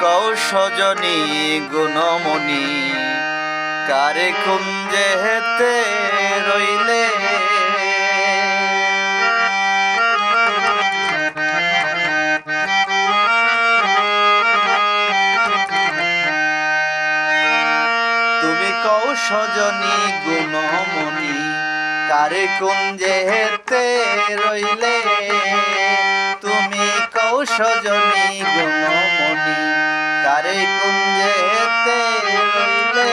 কৌশজনী গুণমণি কারে কুঞ্জে হেতে রইলে? তুমি কৌশজনী গুণমণি কারে কুঞ্জে হেতে রইলে? তুমি কৌশজনী গুণমণি কারে কুঞ্জে হেতে রইলে?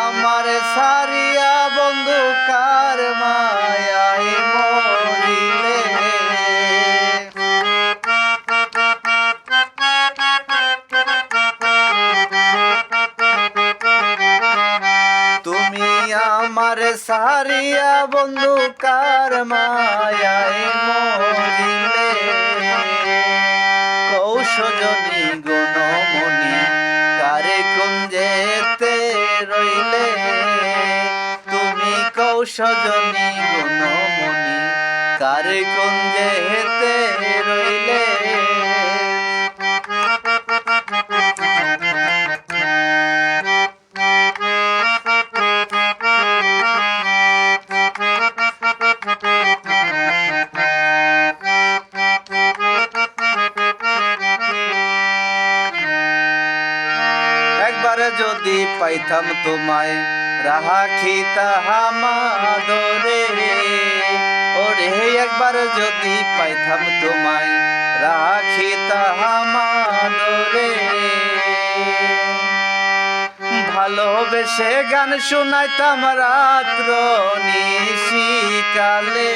আমার সারিয়া বন্ধু কার আমার সারিয়া বন্ধু কার মায়ায় মরিলে কৌশজনী গুণমণি কারে কুঞ্জেতে রইলে? তুমি কৌশজনী গুণমণি কারে কুঞ্জেতে রইলে? একবারে যদি পাইতাম তোমায়, রাখি তাহামাদরে ওরে একবার যদি পাইতাম তোমায়, রাখি তাহামাদরে ভালোবেসে গান শোনাইতাম রাত্র নিশিকালে।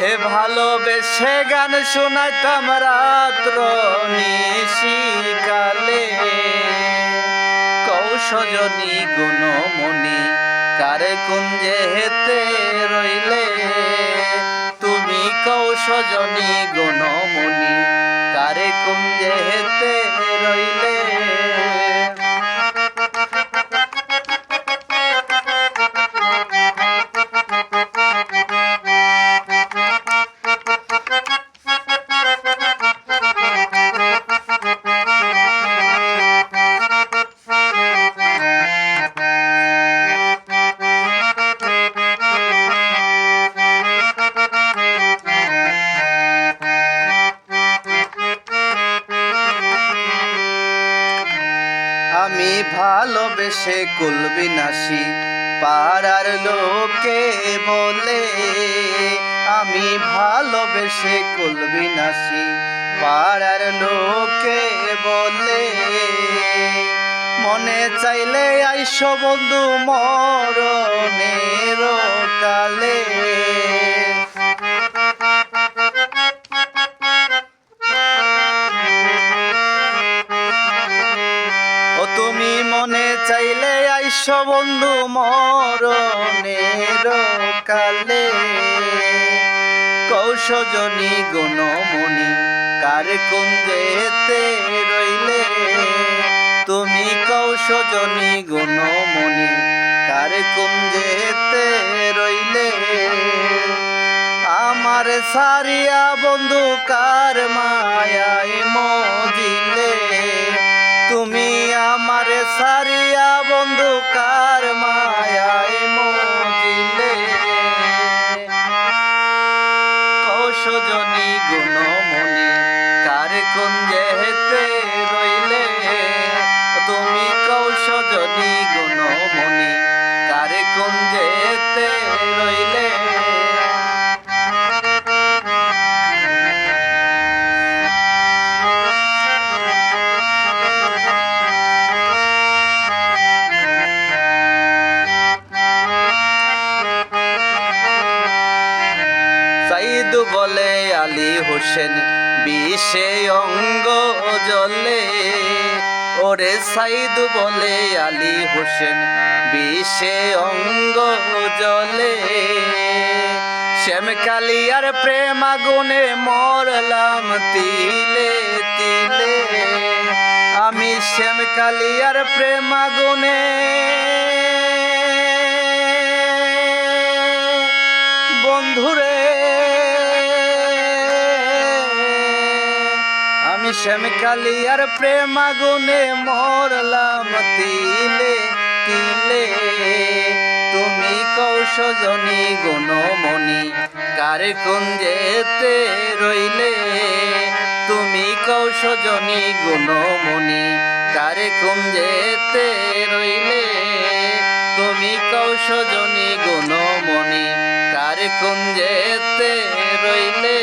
ভালোবেসে গান শোনাইতাম রাত্র নিশিকালে। কৌশজনী গুণমণি কারে কুঞ্জে হেতে রইলে? তুমি কৌশজনী গুণমণি কারে কুঞ্জে হেতে আমি ভালোবেসে কুলবি নাসি পাড়ার লোকে বলে, আমি ভালোবেসে কুলবি নাসি পাড়ার লোকে বলে। মনে চাইলে আইস বন্ধু মরণের কালে। চাইলে আইস বন্ধু মরণের কালে। কৌশজনী গুণমণি কার কুঞ্জেতে রইলে? তুমি কৌশজনী গুণমণি কার কুঞ্জেতে রইলে? আমার সারিয়া বন্ধু কার মায়ায় মজিলে? তুমি আমার সারিয়া বন্ধু, কার মায়ায় মজিলে কৌশজনী গুণমণি, কার কুঞ্জে হেতে রইলে? তুমি কৌশজনী গুণমণি, কার কুঞ্জে হেতে রইলে? সাইদ বলে আলী হোসেন বিষে অঙ্গ জলে। ওরে সাইদ বলে আলী হোসেন বিষে অঙ্গ জলে। শ্যাম কালিয়ার প্রেম আগুনে মরলাম তিলে তিলে। আমি শ্যাম কালিয়ার প্রেম আগুনে বন্ধুরে শ্যাম কালিয়ার প্রেম আগুনে মরলাম তিলে তিলে। তুমি কৌশজনী গুণমণি, কারে কুঞ্জেতে রইলে? তুমি কৌশজনী গুণমণি, কারে কুঞ্জেতে রইলে? তুমি কৌশজনী গুণমণি, কারে কুঞ্জেতে রইলে?